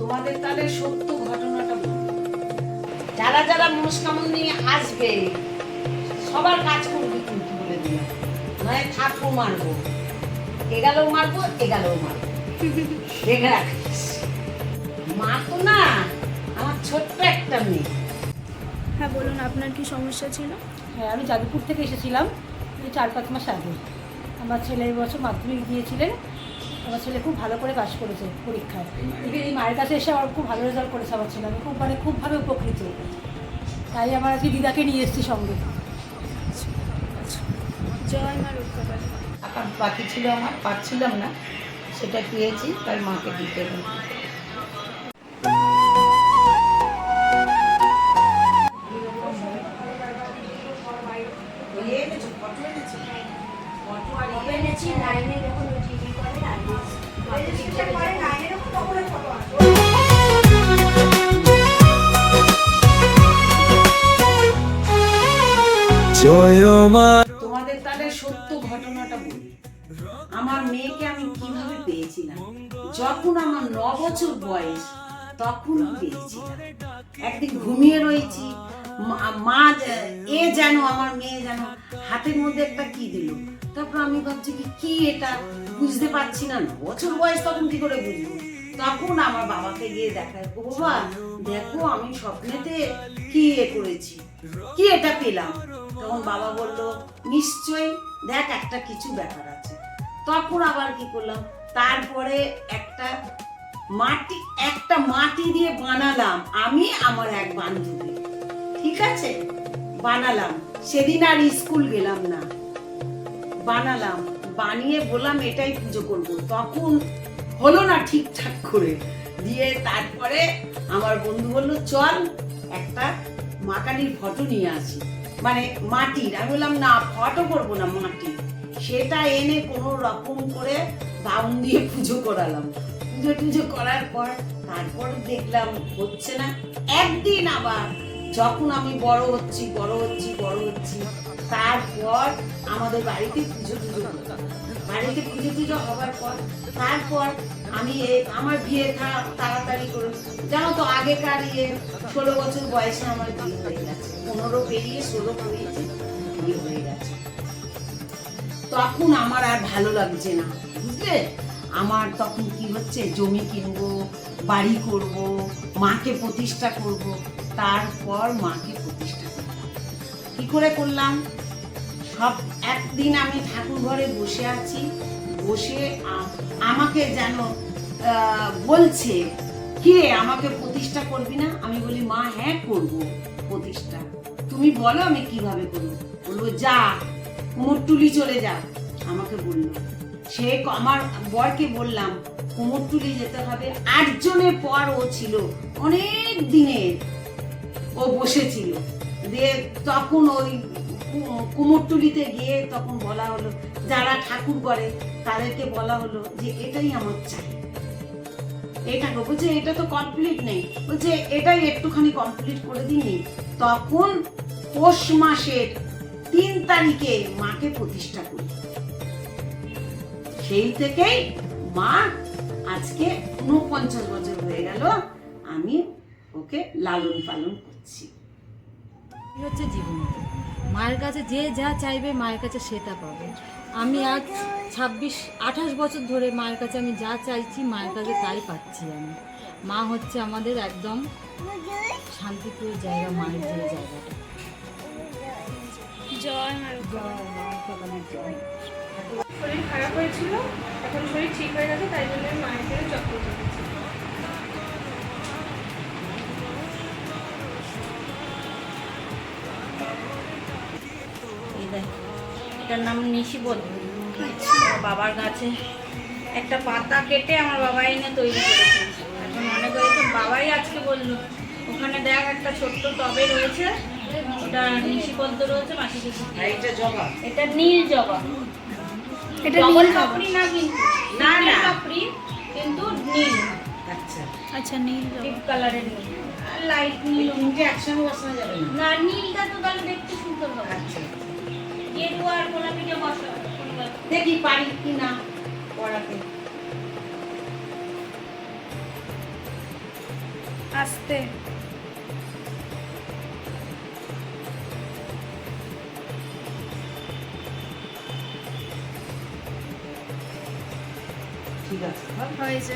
তোমাদের তাহলে সত্য ঘটনাটা যারা যারা মনস্কামনা নিয়ে আসবে সবার কাজ করবে কিন্তু বলে দিলাম। নয় থাকব মারবো। এগালেও মারবো এগালেও মারবো। দেখে রাখিস। মা তো না আমার ছোট্ট একটা মেয়ে। হ্যাঁ বলুন আপনার কি সমস্যা ছিল? হ্যাঁ আমি যাদবপুর থেকে এসেছিলাম এই চার পাঁচ মাস আগে। আমার ছেলে এই বছর মাধ্যমিক দিয়েছিলেন আমার ছেলে খুব ভালো করে পাস করেছে পরীক্ষায়। এই মায়ের কাছে এসে আমার খুব ভালো রেজাল্ট করেছে আমার ছেলে। আমি খুব মানে খুবভাবে উপকৃত। তাই আমার আজকে দিদাকে নিয়ে এসেছি সঙ্গে। জয় মা রক্ষা টাকা বাকি ছিল আমার পাচ্ছিলাম না। সেটা পেয়েছি তাই মাকে দিতে হবে। এনেছি লাইনে যখন টিভি করে জয় মা তোমাদের তাহলে সত্য ঘটনাটা বলি। আমার মেয়েকে আমি কীভাবে পেয়েছিলাম? যখন আমার ন বছর বয়স তখন পেয়েছিলাম। একদিন ঘুমিয়ে রয়েছি মা- এ যেন আমার মেয়ে যেন হাতের মধ্যে একটা কি দিল? তারপর আমি ভাবছি কি কি এটা? বুঝতে পারছি না বছর বয়স তখন কি করে বুঝব? তখন আমার বাবাকে গিয়ে দেখায়, "ও বাবা, দেখো আমি স্বপ্নেতে কি এ করেছি, কি এটা পেলাম? তখন বাবা বলল, নিশ্চয়ই, দেখ একটা কিছু ব্যাপার আছে। তখন আবার কি করলাম, তারপরে একটা মাটি একটা মাটি দিয়ে বানালাম আমি আমার এক বান্ধবী। ঠিক আছে? বানালাম। সেদিন আর স্কুল গেলাম না। বানালাম। বানিয়ে বললাম এটাই পুজো করব। তখন হলো না ঠিকঠাক করে। দিয়ে তারপরে আমার বন্ধু বলল, চল একটা মা কালীর ফটো নিয়ে আসি। মানে মাটির। আমি বললাম, না ফটো করব না, মাটির। সেটা এনে কোনো রকম করে বাউন দিয়ে পুজো করালাম। পুজো টুজো করার পর তারপর দেখলাম হচ্ছে না, একদিন আবার যখন আমি বড় হচ্ছি বড় হচ্ছি বড় হচ্ছি, তারপর আমাদের বাড়িতে পুজো টুজো বাড়িতে পুজো টুজো হওয়ার পর, তারপর আমি আমার বিয়ে তাড়াতাড়ি করে, জানো তো আগেকার ইয়ে ষোলো বছর বয়সে আমার বিয়ে হয়ে গেছে। পনেরো পেরিয়ে ষোলো পেরিয়েছে বিয়ে হয়ে গেছে। তখন আমার আর ভালো লাগছে না, বুঝলে? আমার তখন কি হচ্ছে? জমি কিনবো, বাড়ি করব, মাকে প্রতিষ্ঠা করব। তারপর মাকে প্রতিষ্ঠা করলাম। কি করে করলাম? সব একদিন আমি ঠাকুর ঘরে বসে আছি, বসে আমাকে যেন বলছে, কে আমাকে প্রতিষ্ঠা করবি না? আমি বলি, মা হ্যাঁ করব প্রতিষ্ঠা। তুমি বলো আমি কীভাবে করব? বলব যা, কুমোরটুলি চলে যা। আমাকে বলল। সে আমার বরকে বললাম, কুমোরটুলি যেতে হবে। আটজনের পর ও ছিল অনেক দিনের ও বসেছিল। দিয়ে তখন ওই কুমোরটুলিতে গিয়ে তখন বলা হলো, যারা ঠাকুর করে তাদেরকে বলা হলো যে এটাই আমার চাই। এটা বলছে, এটা তো কমপ্লিট নেই। বলছে, এটাই একটুখানি কমপ্লিট করে দিনি তখন পৌষ মাসের তিন তারিখে মাকে প্রতিষ্ঠা করি। সেই থেকেই মা আজকে উনপঞ্চাশ বছর হয়ে গেল, আমি ওকে লালন পালন করছি এই হচ্ছে জীবন মায়ের কাছে যে যা চাইবে মায়ের কাছে সেটা পাবে। আমি আজ ছাব্বিশ আঠাশ বছর ধরে মায়ের কাছে আমি যা চাইছি মায়ের কাছে তাই পাচ্ছি আমি। মা হচ্ছে আমাদের একদম শান্তিপুর জায়গা মায়ের যে জায়গাটা। জয় শরীর খারাপ হয়েছিল এখন শরীর ঠিক হয়ে গেছে তাই জন্য মায়ের জন্য যত্ন করেছি দেখ এটার নাম আমার বাবার গাছে একটা পাতা কেটে আমার বাবা এনে তৈরি করেছে। এখন মনে করি তো বাবাই আজকে বলল ওখানে দেখ একটা ছোট্ট টবে রয়েছে ওটা নিশিপদ্ম রয়েছে মাসি এটা জবা? এটা নীল জবা। এটা নীল। না কিন্তু না, নীল না। পাপড়ি কিন্তু নীল। আচ্ছা। আচ্ছা নীল ডিপ কালারের নীল। লাইট নীল একসঙ্গে বসানো যাবে না? না নীলটা তো তাহলে দেখতে দেখি পারি কি না পড়াতে আসতে। ঠিক আছে। হয়েছে।